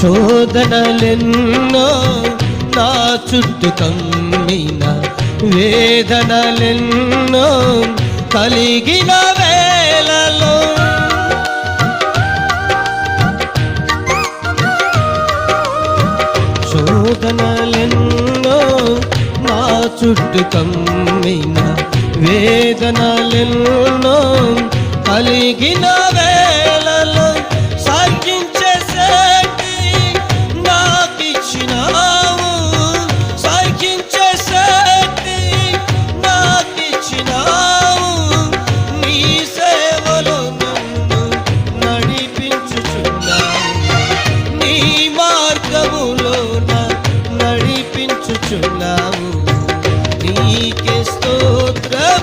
శోధనలెన్నో నా చుట్టూ కమ్మిన వేదనలెన్నో కలిగిన వేళలో. శోధనలెన్నో నా చుట్టూ కమ్మిన వేదనలెన్నో కలిగిన పరిశుద్ధులావు నీకే స్తోత్రం.